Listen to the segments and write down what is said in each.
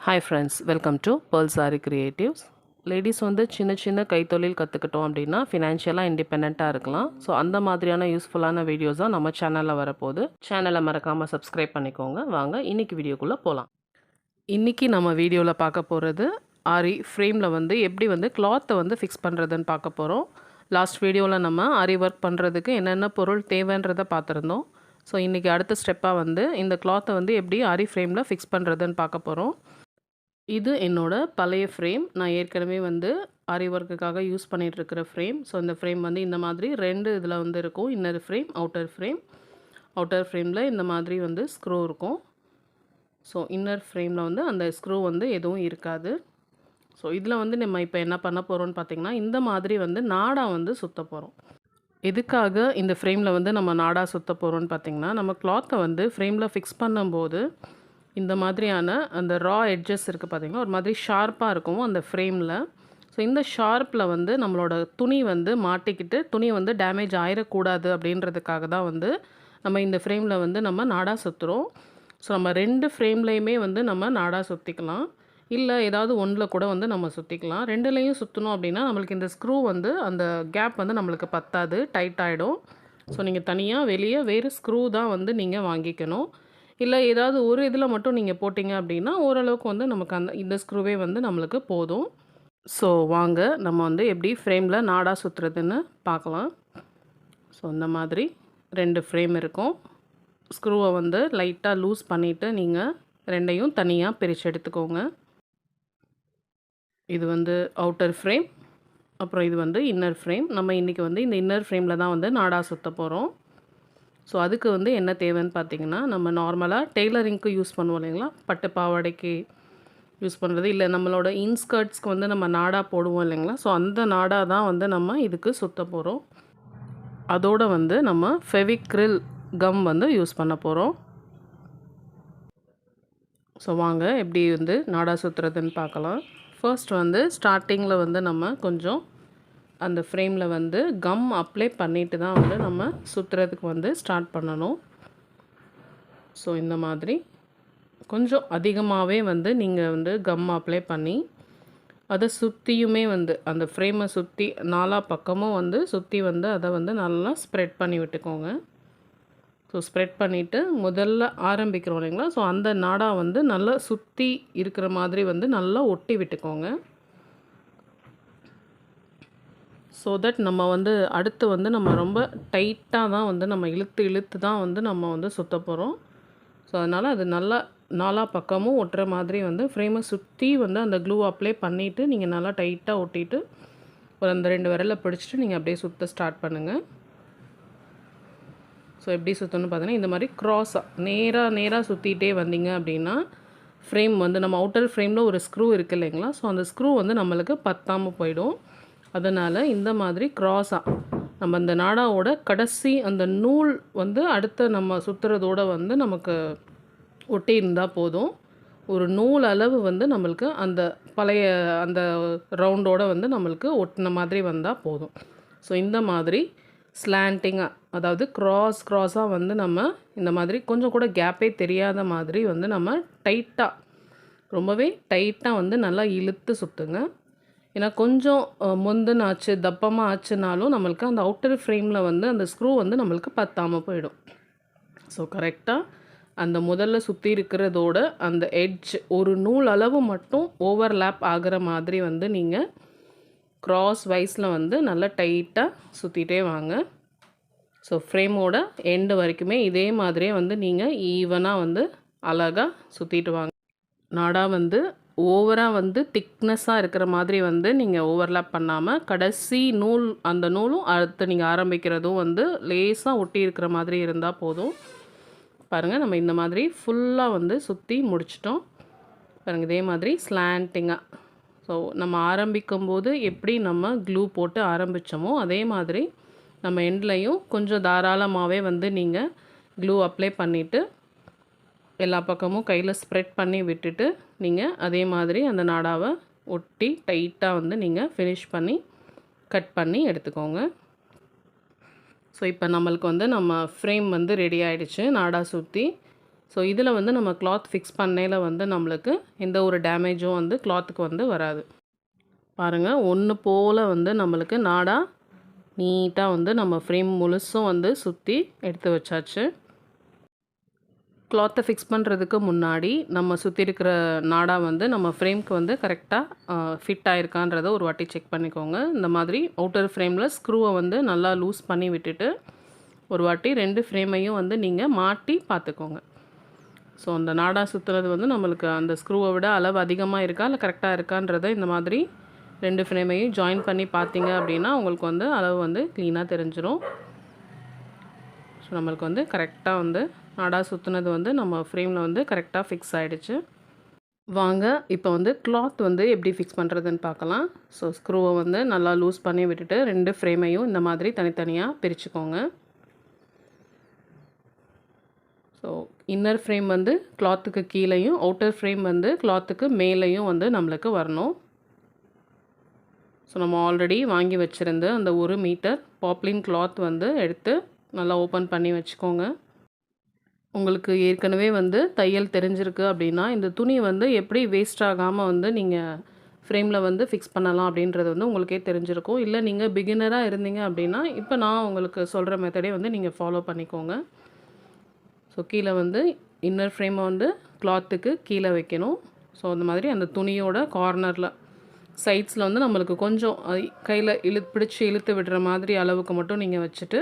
Hi friends welcome to pearl sari creatives ladies வந்து சின்ன சின்ன கைத்தொழில் கற்றுக்கிட்டோம் அப்படின்னா ஃபினான்ஷியலாக இண்டிபெண்ட்டாக இருக்கலாம். ஸோ அந்த மாதிரியான யூஸ்ஃபுல்லான வீடியோஸ் தான் நம்ம சேனலில் வரப்போகுது. சேனலை மறக்காமல் சப்ஸ்கிரைப் பண்ணிக்கோங்க. வாங்க இன்னைக்கு வீடியோக்குள்ளே போகலாம் இன்றைக்கி நம்ம வீடியோவில் பார்க்க போகிறது ஆரி ஃப்ரேமில் வந்து எப்படி வந்து கிளாத்தை வந்து ஃபிக்ஸ் பண்ணுறதுன்னு பார்க்க போகிறோம் லாஸ்ட் வீடியோவில் நம்ம ஆரி ஒர்க் பண்ணுறதுக்கு என்னென்ன பொருள் தேவைன்றதை பார்த்துருந்தோம். ஸோ இன்றைக்கி அடுத்த ஸ்டெப்பாக வந்து இந்த கிளாத்தை வந்து எப்படி ஆரி ஃப்ரேமில் ஃபிக்ஸ் பண்ணுறதுன்னு பார்க்க போகிறோம் இது என்னோட பழைய ஃப்ரேம் நான் ஏற்கனவே வந்து ஆரி ஒர்க்குக்காக யூஸ் பண்ணிகிட்ருக்கிற ஃப்ரேம் ஸோ இந்த ஃப்ரேம் வந்து இந்த மாதிரி ரெண்டு இதில் வந்து இருக்கும். Inner frame outer frame outer ஃப்ரேமில் இந்த மாதிரி வந்து ஸ்க்ரூ இருக்கும். ஸோ இன்னர் ஃப்ரேமில் வந்து அந்த ஸ்க்ரூ வந்து எதுவும் இருக்காது. ஸோ இதில் வந்து நம்ம இப்போ என்ன பண்ண போகிறோம்னு பார்த்திங்கன்னா இந்த மாதிரி வந்து நாடா வந்து சுற்ற போகிறோம் எதுக்காக இந்த ஃப்ரேமில் வந்து நம்ம நாடா சுற்ற போகிறோம்னு பார்த்திங்கன்னா நம்ம கிளாத்தை வந்து ஃப்ரேமில் ஃபிக்ஸ் பண்ணும்போது இந்த மாதிரியான அந்த ரா எட்ஜஸ் இருக்குது பார்த்திங்கன்னா ஒரு மாதிரி ஷார்ப்பாக இருக்கும் அந்த ஃப்ரேமில் ஸோ இந்த ஷார்ப்பில் வந்து நம்மளோட துணி வந்து மாட்டிக்கிட்டு துணி வந்து டேமேஜ் ஆயிடக்கூடாது அப்படின்றதுக்காக தான் வந்து நம்ம இந்த ஃப்ரேமில் வந்து நம்ம நாடா சுற்றுறோம் ஸோ நம்ம ரெண்டு ஃப்ரேம்லேயுமே வந்து நம்ம நாடா சுற்றிக்கலாம் இல்லை ஏதாவது ஒன்றில் கூட வந்து நம்ம சுற்றிக்கலாம் ரெண்டுலேயும் சுற்றணும் அப்படின்னா நம்மளுக்கு இந்த ஸ்க்ரூ வந்து அந்த கேப் வந்து நம்மளுக்கு பத்தாது டைட் ஆகிடும் ஸோ நீங்கள் தனியாக வெளியே வேறு ஸ்க்ரூ தான் வந்து நீங்கள் வாங்கிக்கணும். இல்லை ஏதாவது ஒரு இதில் மட்டும் நீங்கள் போட்டிங்க அப்படின்னா ஓரளவுக்கு வந்து நமக்கு அந்த இந்த ஸ்க்ரூவே வந்து நம்மளுக்கு போதும். ஸோ வாங்க நம்ம வந்து எப்படி ஃப்ரேமில் நாடாக சுற்றுறதுன்னு பார்க்கலாம். ஸோ இந்த மாதிரி ரெண்டு ஃப்ரேம் இருக்கும். ஸ்க்ரூவை வந்து லைட்டாக லூஸ் பண்ணிவிட்டு நீங்கள் ரெண்டையும் தனியாக பிரித்து எடுத்துக்கோங்க. இது வந்து அவுட்டர் ஃப்ரேம் அப்புறம் இது வந்து இன்னர் ஃப்ரேம் நம்ம இன்றைக்கி வந்து இந்த இன்னர் ஃப்ரேமில் தான் வந்து நாடா சுற்ற போகிறோம் ஸோ அதுக்கு வந்து என்ன தேவைன்னு பார்த்தீங்கன்னா நம்ம நார்மலாக டெய்லரிங்க்கு யூஸ் பண்ணுவோம் இல்லைங்களா? பட்டு பாவாடைக்கு யூஸ் பண்ணுறது இல்லை நம்மளோட இன்ஸ்கர்ட்ஸ்க்கு வந்து நம்ம நாடா போடுவோம் இல்லைங்களா? ஸோ அந்த நாடா தான் வந்து நம்ம இதுக்கு சுற்ற போகிறோம் அதோடு வந்து நம்ம ஃபெவிக்ரில் கம் வந்து யூஸ் பண்ண போகிறோம் ஸோ வாங்க எப்படி வந்து நாடா சுற்றுறதுன்னு பார்க்கலாம் ஃபர்ஸ்ட் வந்து ஸ்டார்டிங்கில் வந்து நம்ம கொஞ்சம் அந்த ஃப்ரேமில் வந்து கம் அப்ளை பண்ணிட்டு தான் வந்து நம்ம சுற்றுறதுக்கு வந்து ஸ்டார்ட் பண்ணணும். ஸோ இந்த மாதிரி கொஞ்சம் அதிகமாகவே வந்து நீங்கள் வந்து கம் அப்ளை பண்ணி அதை சுற்றியுமே வந்து அந்த ஃப்ரேமை சுற்றி நாலா பக்கமும் வந்து சுற்றி வந்து அதை வந்து நல்லா ஸ்ப்ரெட் பண்ணி விட்டுக்கோங்க. ஸோ ஸ்ப்ரெட் பண்ணிவிட்டு முதல்ல ஆரம்பிக்கிறோம் இல்லைங்களா? ஸோ அந்த நாடா வந்து நல்லா சுற்றி இருக்கிற மாதிரி வந்து நல்லா ஒட்டி விட்டுக்கோங்க. ஸோ தட் நம்ம வந்து அடுத்து வந்து நம்ம ரொம்ப டைட்டாக தான் வந்து நம்ம இழுத்து இழுத்து தான் வந்து நம்ம வந்து சுற்ற போகிறோம் ஸோ அதனால் அது நல்லா நாலா பக்கமும் ஒட்டுற மாதிரி வந்து ஃப்ரேமை சுற்றி வந்து அந்த க்ளூ அப்ளை பண்ணிவிட்டு நீங்கள் நல்லா டைட்டாக ஒட்டிட்டு ஒரு அந்த ரெண்டு விரலை பிடிச்சிட்டு நீங்கள் அப்படியே சுற்ற ஸ்டார்ட் பண்ணுங்கள் ஸோ எப்படி சுற்றணும்னு பார்த்தீங்கன்னா இந்த மாதிரி க்ராஸாக நேராக நேராக சுற்றிட்டே வந்தீங்க அப்படின்னா ஃப்ரேம் வந்து நம்ம அவுட்டர் ஃப்ரேமில் ஒரு ஸ்க்ரூ இருக்குது இல்லைங்களா? ஸோ அந்த ஸ்க்ரூ வந்து நம்மளுக்கு பத்தாமல் போயிடும். அதனால் இந்த மாதிரி க்ராஸாக நம்ம அந்த நாடாவோட கடைசி அந்த நூல் வந்து அடுத்த நம்ம சுற்றுறதோட வந்து நமக்கு ஒட்டி இருந்தால் போதும். ஒரு நூல் அளவு வந்து நம்மளுக்கு அந்த பழைய அந்த ரவுண்டோடு வந்து நம்மளுக்கு ஒட்டின மாதிரி வந்தால் போதும். ஸோ இந்த மாதிரி ஸ்லாண்டிங்காக அதாவது க்ராஸ் க்ராஸாக வந்து நம்ம இந்த மாதிரி கொஞ்சம் கூட கேப்பே தெரியாத மாதிரி வந்து நம்ம டைட்டாக ரொம்பவே டைட்டாக வந்து நல்லா இழுத்து சுற்றுங்க ஏன்னா கொஞ்சம் முந்துன்னு ஆச்சு தப்பமாக ஆச்சுனாலும் நம்மளுக்கு அந்த அவுட்டர் ஃப்ரேமில் வந்து அந்த ஸ்க்ரூ வந்து நம்மளுக்கு பத்தாமல் போயிடும். ஸோ கரெக்டாக அந்த முதல்ல சுற்றி இருக்கிறதோட அந்த எட்ஜ் ஒரு நூல் அளவு மட்டும் ஓவர்லேப் ஆகிற மாதிரி வந்து நீங்கள் க்ராஸ் வைஸில் வந்து நல்லா டைட்டாக சுற்றிட்டே வாங்க. ஸோ ஃப்ரேமோட எண்டு வரைக்குமே இதே மாதிரியே வந்து நீங்கள் ஈவனாக வந்து அழகாக சுற்றிட்டு வாங்க. நாடா வந்து ஓவராக வந்து திக்னஸ்ஸாக இருக்கிற மாதிரி வந்து நீங்கள் ஓவர்லாப் பண்ணாமல் கடைசி நூல் அந்த நூலும் அடுத்து நீங்கள் ஆரம்பிக்கிறதும் வந்து லேஸாக ஒட்டி இருக்கிற மாதிரி இருந்தால் போதும். பாருங்கள் நம்ம இந்த மாதிரி ஃபுல்லாக வந்து சுற்றி முடிச்சிட்டோம். பாருங்கள் இதே மாதிரி ஸ்லாண்டிங்காக ஸோ நம்ம ஆரம்பிக்கும்போது எப்படி நம்ம க்ளூ போட்டு ஆரம்பித்தோமோ அதே மாதிரி நம்ம எண்ட்லையும் கொஞ்சம் தாராளமாகவே வந்து நீங்கள் க்ளூ அப்ளை பண்ணிவிட்டு எல்லா பக்கமும் கையில் ஸ்ப்ரெட் பண்ணி விட்டுட்டு நீங்கள் அதே மாதிரி அந்த நாடாவை ஒட்டி டைட்டாக வந்து நீங்கள் ஃபினிஷ் பண்ணி கட் பண்ணி எடுத்துக்கோங்க. ஸோ இப்போ நம்மளுக்கு வந்து நம்ம ஃப்ரேம் வந்து ரெடி ஆகிடுச்சு நாடா சுற்றி ஸோ இதில் வந்து நம்ம கிளாத் ஃபிக்ஸ் பண்ணையில் வந்து நம்மளுக்கு எந்த ஒரு டேமேஜும் வந்து கிளாத்துக்கு வந்து வராது. பாருங்கள் ஒன்று போல் வந்து நம்மளுக்கு நாடாக நீட்டாக வந்து நம்ம ஃப்ரேம் முழுசும் வந்து சுற்றி எடுத்து வச்சாச்சு. கிளாத்தை ஃபிக்ஸ் பண்ணுறதுக்கு முன்னாடி நம்ம சுற்றி இருக்கிற நாடா வந்து நம்ம ஃப்ரேம்க்கு வந்து கரெக்டாக ஃபிட் ஆயிருக்கான்றதை ஒரு வாட்டி செக் பண்ணிக்கோங்க. இந்த மாதிரி அவுட்டர் ஃப்ரேமில் ஸ்க்ரூவை வந்து நல்லா லூஸ் பண்ணி விட்டுட்டு ஒரு வாட்டி ரெண்டு ஃப்ரேமையும் வந்து நீங்கள் மாட்டி பார்த்துக்கோங்க. ஸோ அந்த நாடா சுற்றுறது வந்து நம்மளுக்கு அந்த ஸ்க்ரூவை விட அளவு அதிகமாக இருக்கா இல்லை கரெக்டாக இருக்கான்றதை இந்த மாதிரி ரெண்டு ஃப்ரேமையும் ஜாயின் பண்ணி பார்த்தீங்க அப்படின்னா உங்களுக்கு வந்து அளவு வந்து க்ளீனாக தெரிஞ்சிடும் ஸோ நம்மளுக்கு வந்து கரெக்டாக வந்து நாடா சுற்றுனது வந்து நம்ம ஃப்ரேமில் வந்து கரெக்டாக ஃபிக்ஸ் ஆகிடுச்சு வாங்க இப்போ வந்து கிளாத் வந்து எப்படி ஃபிக்ஸ் பண்ணுறதுன்னு பார்க்கலாம் ஸோ ஸ்க்ரூவை வந்து நல்லா லூஸ் பண்ணி விட்டுட்டு ரெண்டு ஃப்ரேமையும் இந்த மாதிரி தனித்தனியாக பிரிச்சுக்கோங்க. ஸோ இன்னர் ஃப்ரேம் வந்து கிளாத்துக்கு கீழேயும் அவுட்டர் ஃப்ரேம் வந்து கிளாத்துக்கு மேலேயும் வந்து நம்மளுக்கு வரணும். ஸோ நம்ம ஆல்ரெடி வாங்கி வச்சுருந்து அந்த ஒரு மீட்டர் பாப்ளின் கிளாத் வந்து எடுத்து நல்லா ஓப்பன் பண்ணி வச்சுக்கோங்க. உங்களுக்கு ஏற்கனவே வந்து தையல் தெரிஞ்சிருக்கு அப்படின்னா இந்த துணி வந்து எப்படி வேஸ்ட் ஆகாமல் வந்து நீங்கள் ஃப்ரேமில் வந்து ஃபிக்ஸ் பண்ணலாம் அப்படின்றது வந்து உங்களுக்கே தெரிஞ்சிருக்கும். இல்லை நீங்கள் பிகினராக இருந்தீங்க அப்படின்னா இப்போ நான் உங்களுக்கு சொல்கிற மெத்தடே வந்து நீங்கள் ஃபாலோ பண்ணிக்கோங்க. ஸோ கீழே வந்து இன்னர் ஃப்ரேமை வந்து கிளாத்துக்கு கீழே வைக்கணும். ஸோ அந்த மாதிரி அந்த துணியோட கார்னரில் சைட்ஸில் வந்து நம்மளுக்கு கொஞ்சம் கையில் இழு பிடிச்சி இழுத்து விடுற மாதிரி அளவுக்கு மட்டும் நீங்கள் வச்சுட்டு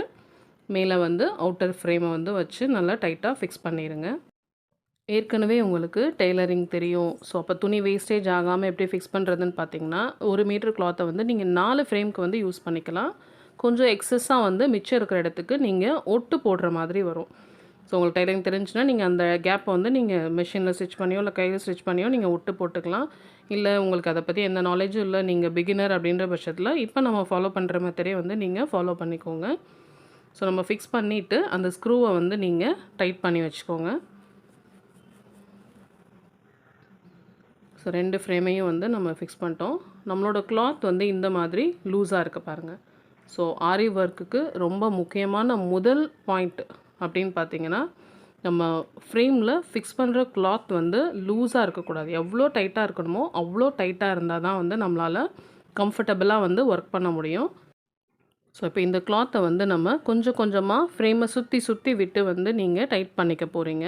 மேலே வந்து அவுட்டர் ஃப்ரேமை வந்து வச்சு நல்லா டைட்டாக ஃபிக்ஸ் பண்ணிடுங்க ஏற்கனவே உங்களுக்கு டெய்லரிங் தெரியும். ஸோ அப்போ துணி வேஸ்டேஜ் ஆகாமல் எப்படி ஃபிக்ஸ் பண்ணுறதுன்னு பார்த்தீங்கன்னா ஒரு மீட்ரு கிளாத்தை வந்து நீங்கள் நாலு ஃப்ரேம்க்கு வந்து யூஸ் பண்ணிக்கலாம். கொஞ்சம் எக்ஸஸ்ஸாக வந்து மிச்சம் இருக்கிற இடத்துக்கு நீங்கள் ஒட்டு போடுற மாதிரி வரும். ஸோ உங்களுக்கு டைலரிங் தெரிஞ்சுன்னா நீங்கள் அந்த கேப்பை வந்து நீங்கள் மிஷினில் ஸ்டிச் பண்ணியோ இல்லை கையில் ஸ்டிச் பண்ணியோ நீங்கள் ஒட்டு போட்டுக்கலாம். இல்லை உங்களுக்கு அதை பற்றி எந்த நாலேஜும் இல்லை நீங்கள் பிகினர் அப்படின்ற பட்சத்தில் இப்போ நம்ம ஃபாலோ பண்ணுற மாதிரியே வந்து நீங்கள் ஃபாலோ பண்ணிக்கோங்க. ஸோ நம்ம ஃபிக்ஸ் பண்ணிவிட்டு அந்த ஸ்க்ரூவை வந்து நீங்கள் டைட் பண்ணி வச்சுக்கோங்க. ஸோ ரெண்டு ஃப்ரேமையும் வந்து நம்ம ஃபிக்ஸ் பண்ணிட்டோம். நம்மளோட கிளாத் வந்து இந்த மாதிரி லூஸாக இருக்க பாருங்கள் ஸோ ஆரி ஒர்க்குக்கு ரொம்ப முக்கியமான முதல் பாயிண்ட் அப்படின்னு பார்த்தீங்கன்னா நம்ம ஃப்ரேமில் ஃபிக்ஸ் பண்ணுற கிளாத் வந்து லூஸாக இருக்கக்கூடாது எவ்வளோ டைட்டாக இருக்கணுமோ அவ்வளோ டைட்டாக இருந்தால் தான் வந்து நம்மளால் கம்ஃபர்டபுளாக வந்து ஒர்க் பண்ண முடியும். ஸோ இப்போ இந்த கிளாத்தை வந்து நம்ம கொஞ்சம் கொஞ்சமாக ஃப்ரேமை சுற்றி சுற்றி விட்டு வந்து நீங்கள் டைட் பண்ணிக்க போகிறீங்க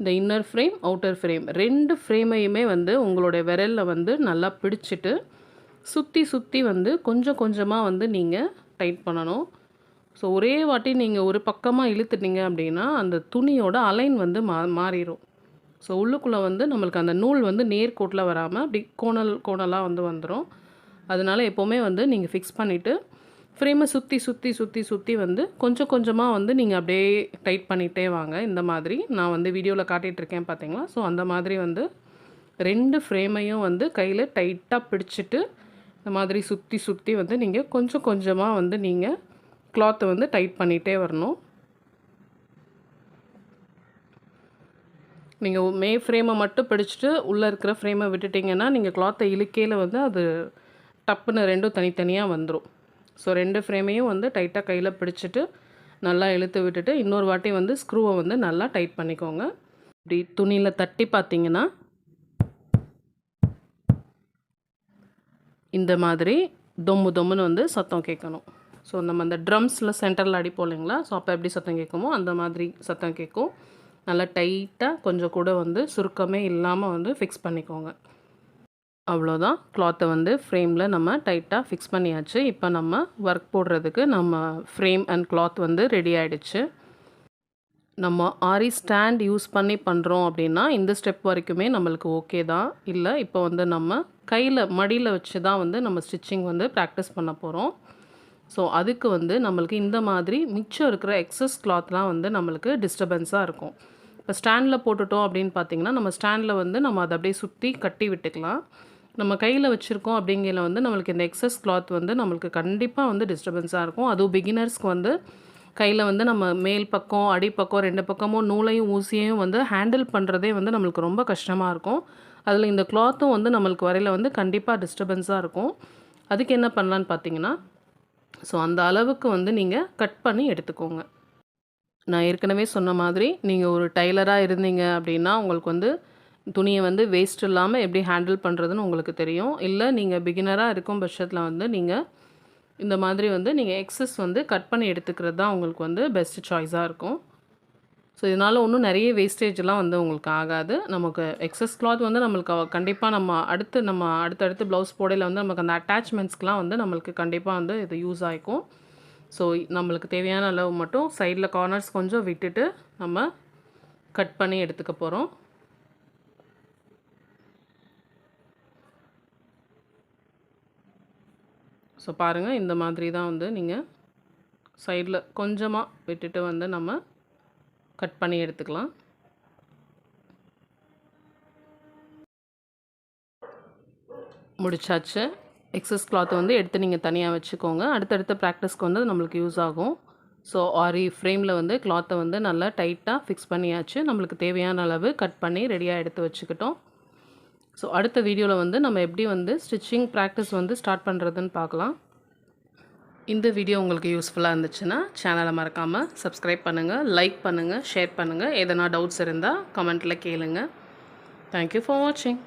இந்த இன்னர் ஃப்ரேம் அவுட்டர் ஃப்ரேம் ரெண்டு ஃப்ரேமையுமே வந்து உங்களுடைய விரலில் வந்து நல்லா பிடிச்சிட்டு சுற்றி சுற்றி வந்து கொஞ்சம் கொஞ்சமாக வந்து நீங்கள் டைட் பண்ணணும். ஸோ ஒரே வாட்டி நீங்கள் ஒரு பக்கமாக இழுத்துட்டீங்க அப்படின்னா அந்த துணியோட அலைன் வந்து மா மாறிடும் ஸோ உள்ளுக்குள்ளே வந்து நம்மளுக்கு அந்த நூல் வந்து நேர்கோட்டில் வராமல் அப்படி கோணல் கோணலாக வந்து வந்துடும் அதனால எப்போவுமே வந்து நீங்கள் ஃபிக்ஸ் பண்ணிவிட்டு ஃப்ரேமை சுற்றி சுற்றி சுற்றி சுற்றி வந்து கொஞ்சம் கொஞ்சமாக வந்து நீங்கள் அப்படியே டைட் பண்ணிகிட்டே வாங்க. இந்த மாதிரி நான் வந்து வீடியோவில் காட்டிகிட்ருக்கேன் பார்த்தீங்களா ஸோ அந்த மாதிரி வந்து ரெண்டு ஃப்ரேமையும் வந்து கையில் டைட்டாக பிடிச்சிட்டு இந்த மாதிரி சுற்றி சுற்றி வந்து நீங்கள் கொஞ்சம் கொஞ்சமாக வந்து நீங்கள் கிளாத்தை வந்து டைட் பண்ணிகிட்டே வரணும். நீங்கள் மே ஃப்ரேமை மட்டும் பிடிச்சிட்டு உள்ளே இருக்கிற ஃப்ரேமை விட்டுட்டிங்கன்னா நீங்கள் கிளாத்தை இழுக்கையில் வந்து அது டப்புன்னு ரெண்டும் தனித்தனியாக வந்துடும் ஸோ ரெண்டு ஃப்ரேமையும் வந்து டைட்டாக கையில் பிடிச்சிட்டு நல்லா இழுத்து விட்டுட்டு இன்னொரு வாட்டி வந்து ஸ்க்ரூவை வந்து நல்லா டைட் பண்ணிக்கோங்க. இப்படி துணியில் தட்டி பார்த்தீங்கன்னா இந்த மாதிரி தொம்மு தொம்முன்னு வந்து சத்தம் கேட்கணும். ஸோ நம்ம அந்த ட்ரம்ஸில் சென்டரில் அடிப்போம் இல்லைங்களா? ஸோ அப்போ எப்படி சத்தம் கேட்குமோ அந்த மாதிரி சத்தம் கேட்கும். நல்லா டைட்டாக கொஞ்சம் கூட வந்து சுருக்கமே இல்லாமல் வந்து ஃபிக்ஸ் பண்ணிக்கோங்க. அவ்வளோதான். கிளாத்தை வந்து ஃப்ரேமில் நம்ம டைட்டாக ஃபிக்ஸ் பண்ணியாச்சு. இப்போ நம்ம ஒர்க் போடுறதுக்கு நம்ம ஃப்ரேம் அண்ட் கிளாத் வந்து ரெடி ஆகிடுச்சு நம்ம ஆரி ஸ்டாண்ட் யூஸ் பண்ணி பண்ணுறோம் அப்படின்னா இந்த ஸ்டெப் வரைக்குமே நம்மளுக்கு ஓகே தான். இல்லை இப்போ வந்து நம்ம கையில் மடியில் வச்சு தான் வந்து நம்ம ஸ்டிச்சிங் வந்து ப்ராக்டிஸ் பண்ண போகிறோம் ஸோ அதுக்கு வந்து நம்மளுக்கு இந்த மாதிரி மிச்சம் இருக்கிற எக்ஸஸ் கிளாத்லாம் வந்து நம்மளுக்கு டிஸ்டர்பன்ஸாக இருக்கும். இப்போ ஸ்டாண்டில் போட்டுட்டோம் அப்படின்னு பார்த்தீங்கன்னா நம்ம ஸ்டாண்டில் வந்து நம்ம அதை அப்படியே சுற்றி கட்டி விட்டுக்கலாம். நம்ம கையில் வச்சுருக்கோம் அப்படிங்கிற வந்து நம்மளுக்கு இந்த எக்ஸஸ் கிளாத் வந்து நம்மளுக்கு கண்டிப்பாக வந்து டிஸ்டர்பன்ஸாக இருக்கும். அதுவும் பிகினர்ஸ்க்கு வந்து கையில் வந்து நம்ம மேல் பக்கம் அடிப்பக்கம் ரெண்டு பக்கமும் நூலையும் ஊசியையும் வந்து ஹேண்டில் பண்ணுறதே வந்து நம்மளுக்கு ரொம்ப கஷ்டமாக இருக்கும். அதில் இந்த கிளாத்தும் வந்து நம்மளுக்கு வரையில் வந்து கண்டிப்பாக டிஸ்டர்பன்ஸாக இருக்கும். அதுக்கு என்ன பண்ணலான்னு பார்த்தீங்கன்னா ஸோ அந்த அளவுக்கு வந்து நீங்கள் கட் பண்ணி எடுத்துக்கோங்க. நான் ஏற்கனவே சொன்ன மாதிரி நீங்கள் ஒரு டைலராக இருந்தீங்க அப்படின்னா உங்களுக்கு வந்து துணியை வந்து வேஸ்ட் இல்லாமல் எப்படி ஹேண்டில் பண்ணுறதுன்னு உங்களுக்கு தெரியும். இல்லை நீங்கள் பிகினராக இருக்கும் பட்சத்தில் வந்து நீங்கள் இந்த மாதிரி வந்து நீங்கள் எக்ஸஸ் வந்து கட் பண்ணி எடுத்துக்கிறது தான் உங்களுக்கு வந்து பெஸ்ட் சாய்ஸாக இருக்கும். ஸோ இதனால் ஒன்றும் நிறைய வேஸ்டேஜ்லாம் வந்து உங்களுக்கு ஆகாது. நமக்கு எக்ஸஸ் கிளாத் வந்து நம்மளுக்கு கண்டிப்பாக நம்ம அடுத்து நம்ம அடுத்தடுத்து ப்ளவுஸ் போடையில் வந்து நமக்கு அந்த அட்டாச்மெண்ட்ஸ்க்கெலாம் வந்து நம்மளுக்கு கண்டிப்பாக வந்து இது யூஸ் ஆகிக்கும் ஸோ நம்மளுக்கு தேவையான அளவு மட்டும் சைடில் கார்னர்ஸ் கொஞ்சம் விட்டுட்டு நம்ம கட் பண்ணி எடுத்துக்க போகிறோம் ஸோ பாருங்கள் இந்த மாதிரி தான் வந்து நீங்கள் சைடில் கொஞ்சமாக விட்டுட்டு வந்து நம்ம கட் பண்ணி எடுத்துக்கலாம். முடிச்சாச்சு. எக்ஸஸ் கிளாத்தை வந்து எடுத்து நீங்கள் தனியாக வச்சுக்கோங்க. அடுத்தடுத்த ப்ராக்டிஸ்க்கு வந்து நம்மளுக்கு யூஸ் ஆகும். ஸோ ஆரி ஃப்ரேமில் வந்து கிளாத்தை வந்து நல்லா டைட்டாக ஃபிக்ஸ் பண்ணியாச்சு. நம்மளுக்கு தேவையான அளவு கட் பண்ணி ரெடியாக எடுத்து வச்சுக்கிட்டோம். ஸோ அடுத்த வீடியோவில் வந்து நம்ம எப்படி வந்து ஸ்டிச்சிங் ப்ராக்டிஸ் வந்து ஸ்டார்ட் பண்ணுறதுன்னு பார்க்கலாம். இந்த வீடியோ உங்களுக்கு யூஸ்ஃபுல்லாக இருந்துச்சுன்னா சேனலை மறக்காமல் சப்ஸ்கிரைப் பண்ணுங்கள் லைக் பண்ணுங்கள் ஷேர் பண்ணுங்கள் எதனா டவுட்ஸ் இருந்தால் கமெண்ட்டில் கேளுங்கள் தேங்க்யூ ஃபார் வாட்சிங்